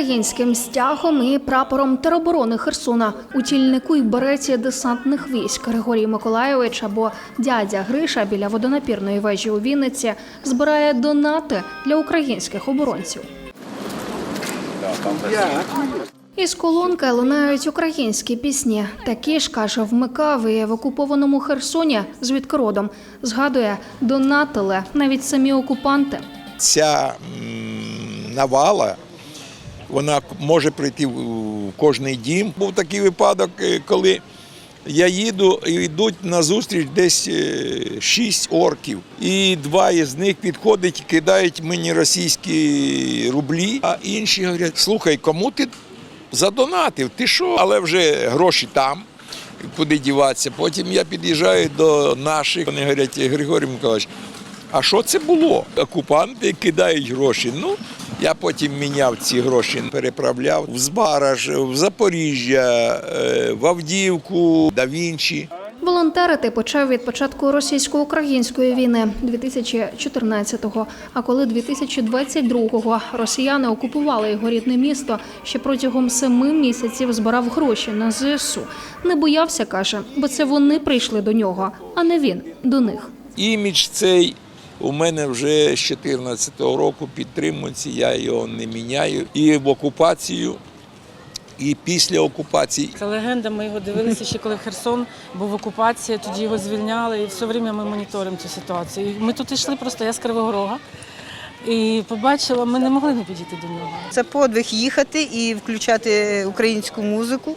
українським стягом і прапором тероборони Херсона у тільнику й береті десантних військ Григорій Миколайович або дядя Гриша біля водонапірної вежі у Вінниці збирає донати для українських оборонців. Із колонки лунають українські пісні. Такі ж каже, вмикав і в окупованому Херсоні, звідки родом, згадує, донатили навіть самі окупанти. ця навала. Вона може прийти в кожний дім. Був такий випадок, е, коли я їду і йдуть на зустріч десь е, шість орків. І два із них підходять кидають мені російські рублі, а інші говорять: слухай, кому ти задонатив? Ти що? Але вже гроші там. Куди діватися? Потім я під'їжджаю до наших. Вони говорять, Григорій Миколаївич, а що це було? Окупанти кидають гроші. Ну, я потім міняв ці гроші, переправляв в Збараж, в Запоріжжя, е, в Авдіївку, да Вінчі. Волонтерити почав від початку російсько-української війни 2014-го. А коли 2022-го росіяни окупували його рідне місто, ще протягом семи місяців збирав гроші на ЗСУ. Не боявся, каже, бо це вони прийшли до нього, а не він до них. Імідж цей у мене вже з 2014 року підтримується, я його не міняю. І в окупацію, і після окупації. Це легенда. Ми його дивилися ще коли Херсон був в окупації, тоді його звільняли, і все время ми моніторимо цю ситуацію. І Ми тут йшли просто я з Кривого Рога і побачила, ми не могли не підійти до нього. Це подвиг їхати і включати українську музику,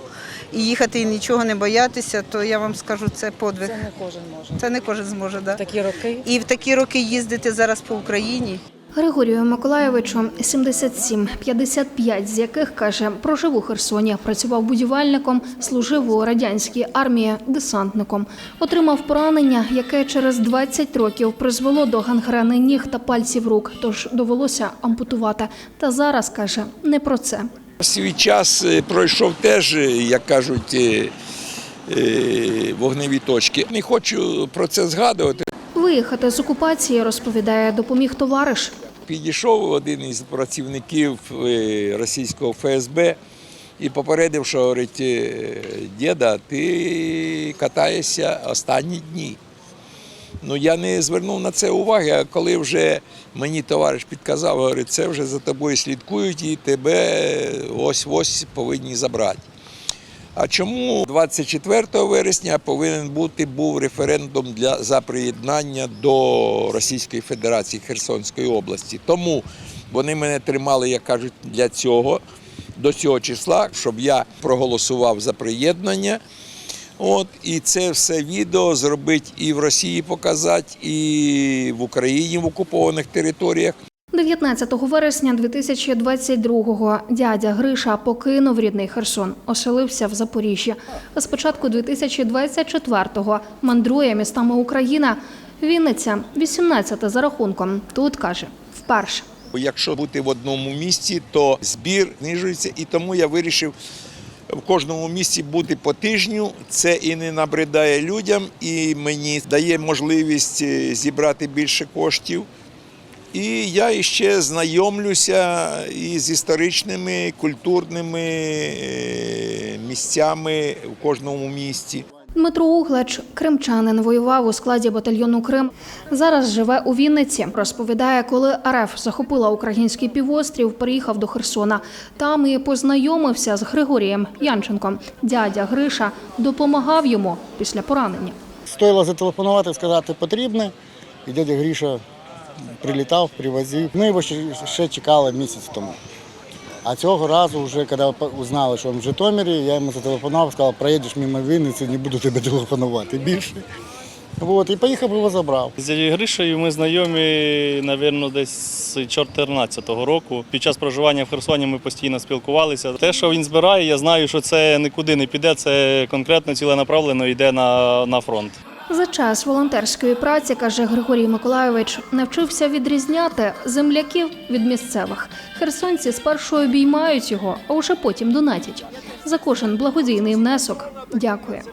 і їхати і нічого не боятися, то я вам скажу, це подвиг. Це не кожен може. Це не кожен зможе. Да. Такі роки. І в такі роки їздити зараз по Україні. Григорію Миколайовичу 77, 55 з яких каже, прожив у Херсоні, працював будівельником, служив у радянській армії десантником. Отримав поранення, яке через 20 років призвело до гангрени ніг та пальців рук, тож довелося ампутувати. Та зараз каже не про це. Свій час е, пройшов теж, е, як кажуть, е, вогневі точки. Не хочу про це згадувати. Виїхати з окупації, розповідає, допоміг товариш. Підійшов один із працівників е, російського ФСБ і попередив, що говорить, «Е, діда, ти катаєшся останні дні. Ну я не звернув на це уваги, а коли вже мені товариш підказав, говорить, це вже за тобою слідкують і тебе ось-ось повинні забрати. А чому 24 вересня повинен бути був референдум для за приєднання до Російської Федерації Херсонської області? Тому вони мене тримали, як кажуть, для цього до цього числа, щоб я проголосував за приєднання. От і це все відео зробити і в Росії показати, і в Україні в окупованих територіях. 19 вересня 2022-го дядя Гриша покинув рідний Херсон, оселився в Запоріжжі. З початку 2024-го мандрує містами Україна. Вінниця 18 за рахунком. Тут каже вперше. Якщо бути в одному місці, то збір знижується, і тому я вирішив в кожному місці бути по тижню. Це і не набридає людям, і мені дає можливість е, зібрати більше коштів. І я іще знайомлюся із історичними, культурними е, місцями в кожному місті. Дмитро Углач, кримчанин, воював у складі батальйону Крим. Зараз живе у Вінниці. Розповідає, коли РФ захопила український півострів, приїхав до Херсона. Там і познайомився з Григорієм Янченком. Дядя Гриша допомагав йому після поранення. Стоїло зателефонувати, сказати потрібне, і дядя Гріша прилітав, привозив. Ми його ще, чекали місяць тому. А цього разу, вже коли узнали, що він в Житомирі, я йому зателефонував, сказав, проїдеш мимо Вінниці, не буду тебе телефонувати більше. От, і поїхав його забрав. З Гришею ми знайомі, напевно, десь з 2014 року. Під час проживання в Херсоні ми постійно спілкувалися. Те, що він збирає, я знаю, що це нікуди не піде, це конкретно ціленаправлено йде на, на фронт. За час волонтерської праці, каже Григорій Миколайович, навчився відрізняти земляків від місцевих. Херсонці спершу обіймають його, а вже потім донатять. За кожен благодійний внесок дякує.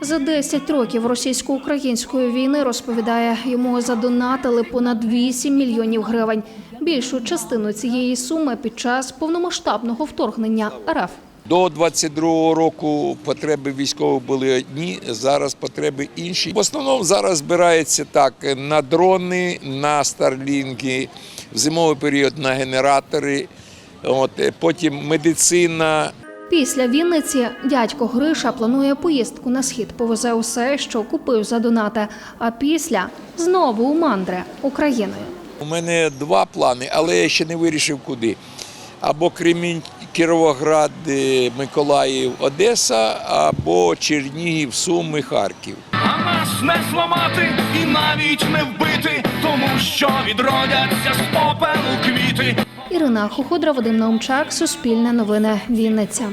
За 10 років російсько-української війни розповідає, йому задонатили понад 8 мільйонів гривень. більшу частину цієї суми під час повномасштабного вторгнення РФ. До 22-го року потреби військових були одні, зараз потреби інші. В основному зараз збирається так на дрони, на старлінки, в зимовий період на генератори, от, потім медицина, Після Вінниці дядько Гриша планує поїздку на схід, повезе усе, що купив за донати. А після знову у мандри Україною. У мене два плани, але я ще не вирішив куди. Або Кремінь, Кіровоград, Миколаїв, Одеса, або Чернігів, Суми, Харків. А нас не зламати і навіть не вбити, тому що відродяться з попелу квіти. Ірина Хуходра, Вадим Наумчак, Суспільне новини, Вінниця.